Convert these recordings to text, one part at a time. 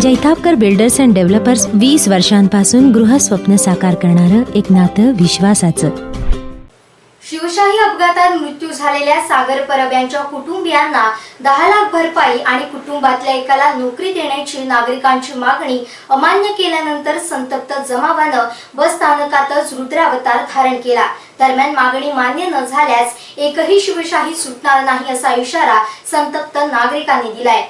Jaitapkar builders and developers वीस वर्षांपासून गृहस्वप्न साकार करणारं एक नातं विश्वासाचं. शिवशाही अपघातात मृत्यू झालेल्या सागर परब यांच्या कुटुंबियांना दहा लाख भरपाई आणि कुटुंबातल्या एकाला नोकरी देण्याची नागरिकांची मागणी अमान्य केल्यानंतर संतप्त जमावानं बस स्थानकातच रुद्रावतार धारण केला. दरम्यान मागणी मान्य न झाल्यास एकही शिवशाही सुटणार नाही असा इशारा संतप्त नागरिकांनी दिलाय.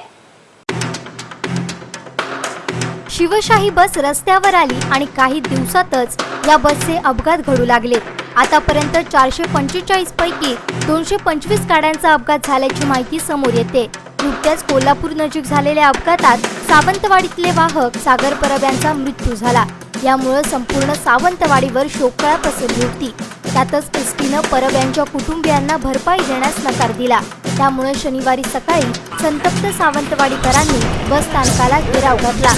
शिवशाही बस रस्त्यावर आली आणि काही दिवसातच या बसचे अपघात घडू लागले. आतापर्यंत चारशे पंचेचाळीस पैकी दोनशे पंचवीस गाड्यांचा अपघात झाल्याची माहिती समोर येते. नुकत्याच कोल्हापूर नजीक झालेल्या अपघातात सावंतवाडीतले वाहक सागर परब यांचा मृत्यू झाला. यामुळे संपूर्ण सावंतवाडीवर शोककळा पसरली होती. त्यातच एस टीनं परब यांच्या कुटुंबियांना भरपाई देण्यास नकार दिला. त्यामुळे शनिवारी सकाळी संतप्त सावंतवाडीकरांनी बस स्थानकाला घेराव घातला.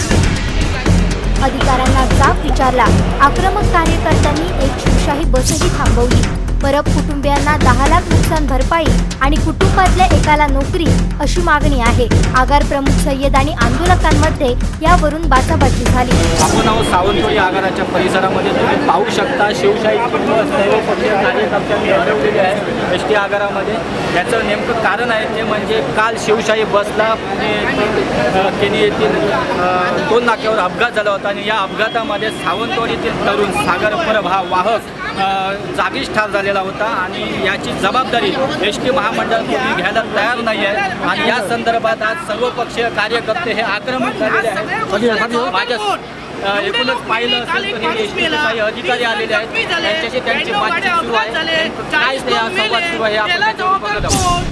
अधिकाऱ्यांना जाब विचारला. आक्रमक कार्यकर्त्यांनी एक शिवशाही बसही थांबवली. परब कुटुंबियांना दहा लाख नुकसान भरपाई आणि कुटुंबातल्या एकाला नोकरी अशी मागणी आहे. आगार प्रमुख सय्यद आणि आंदोलकांमध्ये यावरून बाचाबाची झाली. आपण आहोत सावंतवाडी आगाराच्या परिसरामध्ये. तुम्ही पाहू शकता शिवशाही कुटुंब सर्व कार्यकर्त्यांनी आहे एस टी आगारामध्ये. याचं नेमकं कारण आहे ते म्हणजे काल शिवशाही बसला केनी येथील टोल दोन नाक्यावर अपघात झाला होता. आणि या अपघातामध्ये सावंतवाडीतील तरुण सागर परब हा वाहक जागीच ठार झालेला होता आणि याची जबाबदारी एस टी महामंडळ कोणी घ्यायला तयार नाही आहे आणि या संदर्भात आज सर्वपक्षीय कार्यकर्ते हे आक्रमक झालेले आहेत. माझ्या एकूणच पाहिलं असेल तर हे काही अधिकारी आलेले आहेत. त्यांच्याशी त्यांची बातचीत सुरू आहे. काय ते संवाद सुरू आहे आपण त्याच्यावर बघत आहोत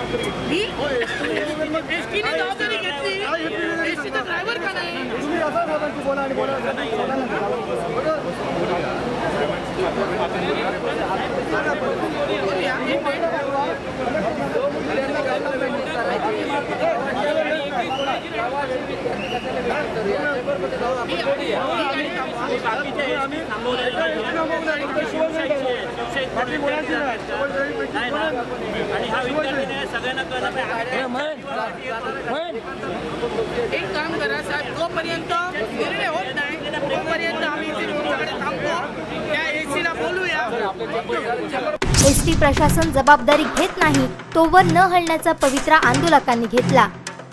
हे? सांगा ना का एसटीने जबाबदारी घेतली. एसटीचा ड्रायव्हर का नाही एक काम करा साहेब जोपर्यंत निर्णय होत नाही तोपर्यंत आम्ही इथे तुमच्याकडे थांबतो. त्या एसीला बोलूया. एस टी प्रशासन जबाबदारी घेत नाही तोवर न हलण्याचा पवित्रा आंदोलकांनी घेतला.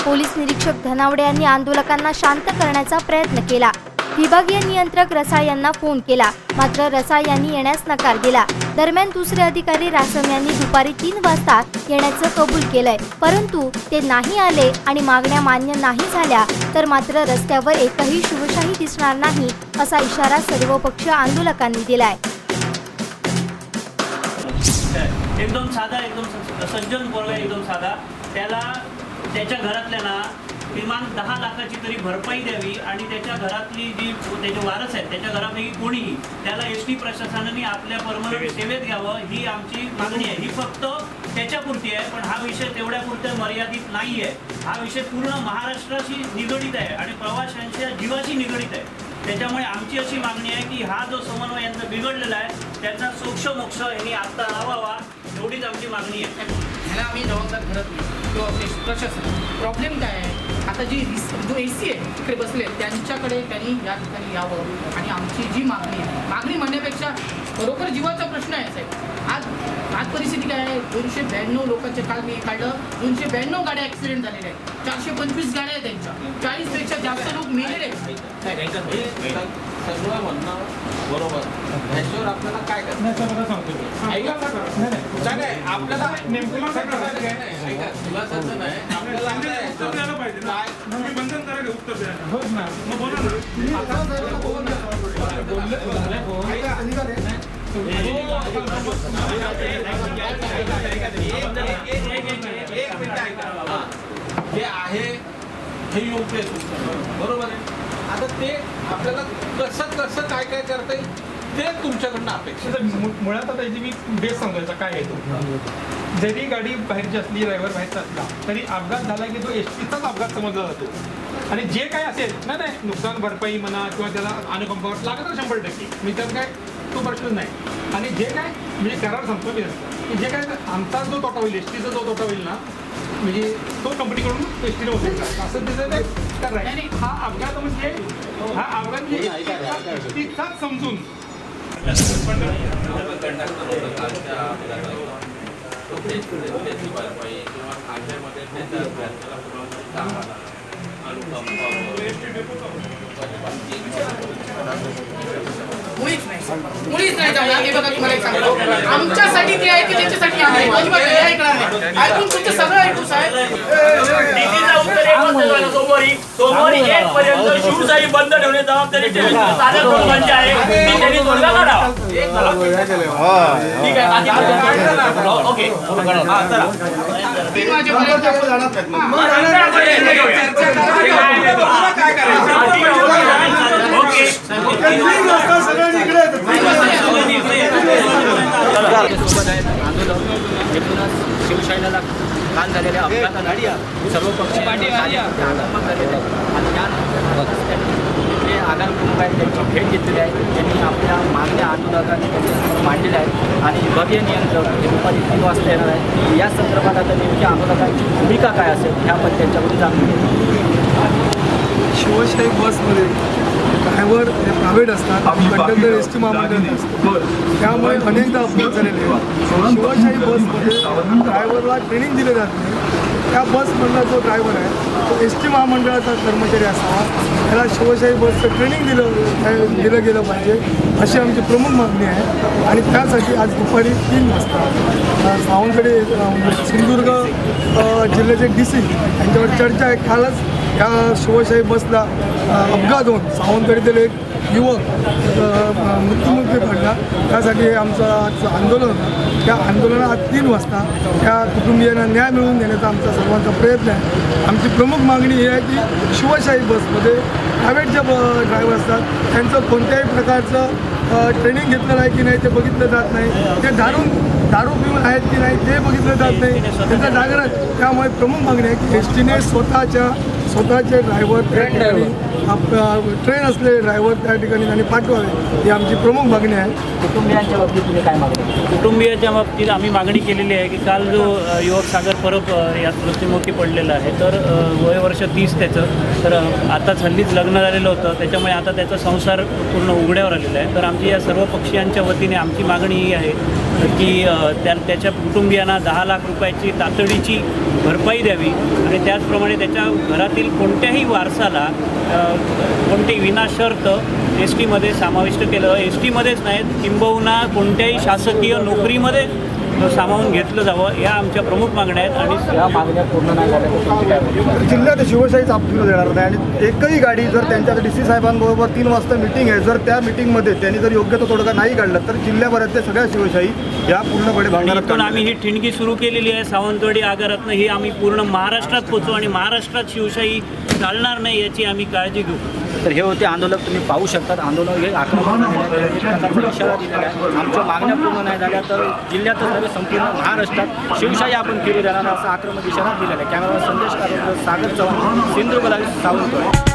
पोलीस निरीक्षक धनावडे यांनी आंदोलकांना शांत करण्याचा प्रयत्न केला. विभागीय नियंत्रक रसा यांना फोन केला. मात्र रसा यांनी येण्यास नकार दिला. दरम्यान दुसरे अधिकारी रासम यांनी दुपारी तीन वाजता येण्याचं कबूल केलंय. परंतु ते नाही आले आणि मागण्या मान्य नाही झाल्या तर मात्र रस्त्यावर एकही शिवशाही दिसणार नाही असा इशारा सर्वपक्षीय आंदोलकांनी दिलाय. एकदम साधा एकदम सज्जन पोरगा एकदम साधा. त्याला त्याच्या घरातल्यांना किमान दहा लाखाची तरी भरपाई द्यावी आणि त्याच्या घरातली जी त्याचे वारस आहेत त्याच्या घरापैकी कोणीही त्याला एस टी प्रशासनाने आपल्या परमनंट सेवेत. घ्यावं ही आमची मागणी आहे. ही फक्त त्याच्यापुरती आहे पण हा विषय तेवढ्यापुरतं मर्यादित नाही आहे हा विषय पूर्ण महाराष्ट्राशी निगडीत आहे आणि प्रवाशांच्या जीवाशी निगडीत आहे. त्याच्यामुळे आमची अशी मागणी आहे की हा जो समन्वय यांचा बिघडलेला आहे त्याचा सोक्ष मोक्ष यांनी आता लावावा एवढीच आमची मागणी आहे. ह्याला आम्ही जबाबदार धरत नाही. किंवा प्रशासन. प्रॉब्लेम काय आहे? आता जी जो ए सी आहे तिकडे बसले त्यांच्याकडे त्यांनी या ठिकाणी यावं. आणि आमची जी मागणी आहे मागणी म्हणण्यापेक्षा बरोबर जीवाचा प्रश्न आहे साहेब. आज आज परिस्थिती काय आहे? दोनशे ब्याण्णव लोकांचे काल मी काढलं. दोनशे ब्याण्णव गाड्या ॲक्सिडेंट झालेल्या आहेत. चारशे पंचवीस गाड्या आहेत त्यांच्या. चाळीसपेक्षा जास्त लोक मेलेले आहेत. सगळं म्हणणं बरोबर. ह्याच्यावर आपल्याला काय करायचं? ऐका. नाही, नाही, आपल्याला नेमकं नाही एक मिनिट ऐका. आहे हे योग्य बरोबर आहे? आता ते आपल्याला कसं कसं काय काय करता येईल ते तुमच्याकडनं अपेक्षा आहे. मुळात आता याची मी बेस सांगायचा काय आहे तो. जरी गाडी बाहेरची असली ड्रायव्हर बाहेरचा असला तरी अपघात झाला की तो एस टीचाच अपघात समजला जातो. आणि जे काय असेल नाही नाही नुकसान भरपाई म्हणा किंवा त्याला अनुकंपावर लागत शंभर टक्के. मी त्यात काय तो प्रश्न नाही. आणि जे काय म्हणजे करार सांगतो मी की जे काय आमचा जो तोटा होईल एस टीचा जो तोटा होईल ना म्हणजे तो कंपनीकडून एस टीने असं त्याचं ते कर आहे हा। अपघात म्हणजे हा अपघात म्हणजे एस समजून त्याची भरपाई मुळीच नाही मुळीच नाही जमणार हे बघा तुम्हाला एक सांगतो. आमच्यासाठी ते आहे की त्याच्यासाठी आहे अजिबात हे ऐकणार नाही. ऐकून तुमचं सगळं ऐकू साहेब. सोमवारी. सोमवारी एक पर्यंत शिवशाही बंद ठेवण्याची जबाबदारी कुटुंबांची आहे. ती त्यांनी तोडगा काढावा ठीक आहे. बाकी ओके तीन वाजेपर्यंत सोबत आहेत आंदोलन शिवशाहीला काल झालेल्या अपघाताला सर्व पक्ष आणि जे आगार कुटुंब आहेत त्यांची भेट घेतलेली आहे त्यांनी आपल्या मागण्या आंदोलकांनी त्यांच्यासमोर मांडलेल्या आहेत आणि भव्य नियंत्रण हे दुपारी तीन वाजता येणार आहे. या संदर्भात आता नेमक्या आंदोलकांची भूमिका काय असेल ह्या आपण त्यांच्याकडून जाणून घेऊ. शिवशाही बसमध्ये ड्रायव्हर हे प्रायव्हेट असतात कंडक्टर एस टी महामंडळ असतात. त्यामुळे अनेकदा अपघात झालेले शिवशाही बसमध्ये ड्रायव्हरला ट्रेनिंग दिले जात त्या बसमधला जो ड्रायव्हर आहे तो एस टी महामंडळाचा कर्मचारी असावा. त्याला शिवशाही बसचं ट्रेनिंग दिलं दिलं गेलं पाहिजे अशी आमची प्रमुख मागणी आहे. आणि त्यासाठी आज दुपारी तीन वाजता अ, सावंतकडे सिंधुदुर्ग जिल्ह्याचे डी सी यांच्यावर चर्चा आहे. कालच ह्या शिवशाही बसला अपघात होऊन सावंतवाडीतील एक युवक अ, मृत्युमुखी पडला. त्यासाठी आमचं आज आंदोलन होतं. त्या आंदोलनात तीन वाजता त्या कुटुंबियांना न्याय मिळवून देण्याचा आमचा सर्वांचा प्रयत्न आहे. आमची प्रमुख मागणी ही आहे की शिवशाही बसमध्ये प्रायव्हेट जे ड्रायव्हर असतात त्यांचं कोणत्याही प्रकारचं ट्रेनिंग घेतलेलं आहे की नाही ते बघितलं जात नाही. ते दारू दारू पिऊन आहेत की नाही ते बघितलं जात नाही. त्यांचा जागरण त्यामुळे प्रमुख मागणी आहे की एस टीने स्वतःच्या स्वतःचे ड्रायव्हर त्या ठिकाणी ट्रेन असलेले ड्रायव्हर त्या ठिकाणी त्यांनी पाठवावे. ही आमची प्रमुख मागणी आहे. कुटुंबियांच्या बाबतीत तुम्ही काय मागणी कुटुंबियाच्या बाबतीत आम्ही मागणी केलेली आहे की काल जो अ, युवक सागर परब अ, यात मृत्युमुखी पडलेला आहे तर अ, वय वर्ष तीस त्याचं. तर अ, आताच हल्लीच लग्न झालेलं होतं. त्याच्यामुळे आता त्याचा संसार पूर्ण उघड्यावर आलेला आहे. तर आमची या सर्व पक्षीयांच्या वतीने आमची मागणी ही आहे की त्या त्याच्या कुटुंबियांना दहा लाख रुपयाची तातडीची भरपाई द्यावी आणि त्याचप्रमाणे त्याच्या घरातील कोणत्याही वारसाला अ, विनाशर्त एस टीमध्ये समाविष्ट केलं. एस टीमध्येच नाहीत किंबहुना कोणत्याही शासकीय नोकरीमध्ये सामावून घेत घेतलं जावं या आमच्या प्रमुख मागण्या आहेत आणि या मागण्या पूर्ण नाही झाल्या? जिल्ह्यात शिवशाहीच आपलं देणार नाही आणि एकही गाडी जर त्यांच्या डी सी साहेबांबरोबर तीन वाजता मिटिंग आहे जर त्या मिटिंगमध्ये त्यांनी जर योग्य तो तोडगा नाही काढला तर जिल्ह्याभरातल्या सगळ्या शिवशाही या पूर्णपणे काढणार आम्ही ही ठिणगी सुरू केलेली आहे सावंतवाडी आगारातनं ही आम्ही पूर्ण महाराष्ट्रात पोचू आणि महाराष्ट्रात शिवशाही चालणार नाही याची आम्ही काळजी घेऊ. तर हे होते आंदोलक तुम्ही पाहू शकतात. आंदोलन हे आक्रमक एक प्रकारचा इशारा दिलेला आहे. आमच्या मागण्या पूर्ण नाही झाल्या तर जिल्ह्यातच नव्हे संपूर्ण महाराष्ट्रात शिवशाही आपण केली जाणार असा आक्रमक इशारा दिलेला आहे. कॅमेरा संदेश सागर चव्हाण सिंधुदुर्ग सावंतवाडी.